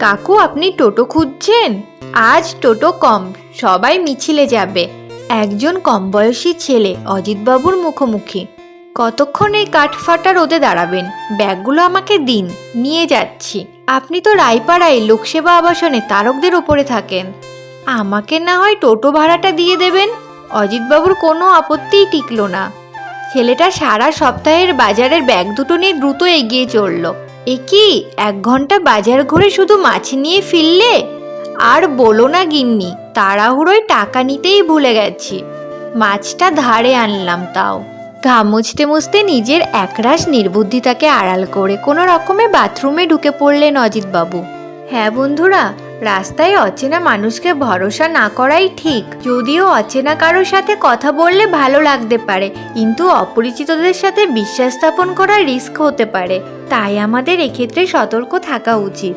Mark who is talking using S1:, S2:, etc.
S1: কাকু, আপনি টোটো খুঁজছেন? আজ টোটো কম, সবাই মিছিলে যাবে। একজন কম বয়সী ছেলে, অজিতবাবুর মুখোমুখি। কতক্ষণ এই কাঠফাটা রোদে দাঁড়াবেন? ব্যাগগুলো আমাকে দিন, নিয়ে যাচ্ছি। আপনি তো রায়পাড়ায় লোকসেবা আবাসনে তারকদের ওপরে থাকেন। আমাকে না হয় টোটো ভাড়াটা দিয়ে দেবেন? অজিতবাবুর কোনো আপত্তিই টিকল না। ছেলেটা সারা সপ্তাহের বাজারের ব্যাগ দুটো নিয়ে দ্রুত এগিয়ে চলল। এ কি, এক ঘণ্টা বাজার ঘুরে শুধু মাছ নিয়ে ফিরলে? আর বলো না গিন্নি, তাড়াহুড়োয় টাকা নিতেই ভুলে গেছি। মাছটা ধারে আনলাম তাও। ঘাম মুছতে মুছতে নিজের একরাশ নির্বুদ্ধিতাকে আড়াল করে কোনো রকমে বাথরুমে ঢুকে পড়লেন অজিতবাবু হ্যাঁ বন্ধুরা রাস্তায় অচেনা মানুষকে ভরসা না করাই ঠিক। যদিও অচেনা কারোর সাথে কথা বললে ভালো লাগতে পারে, কিন্তু অপরিচিতদের সাথে বিশ্বাস স্থাপন করা রিস্ক হতে পারে। তাই আমাদের এক্ষেত্রে সতর্ক থাকা উচিত।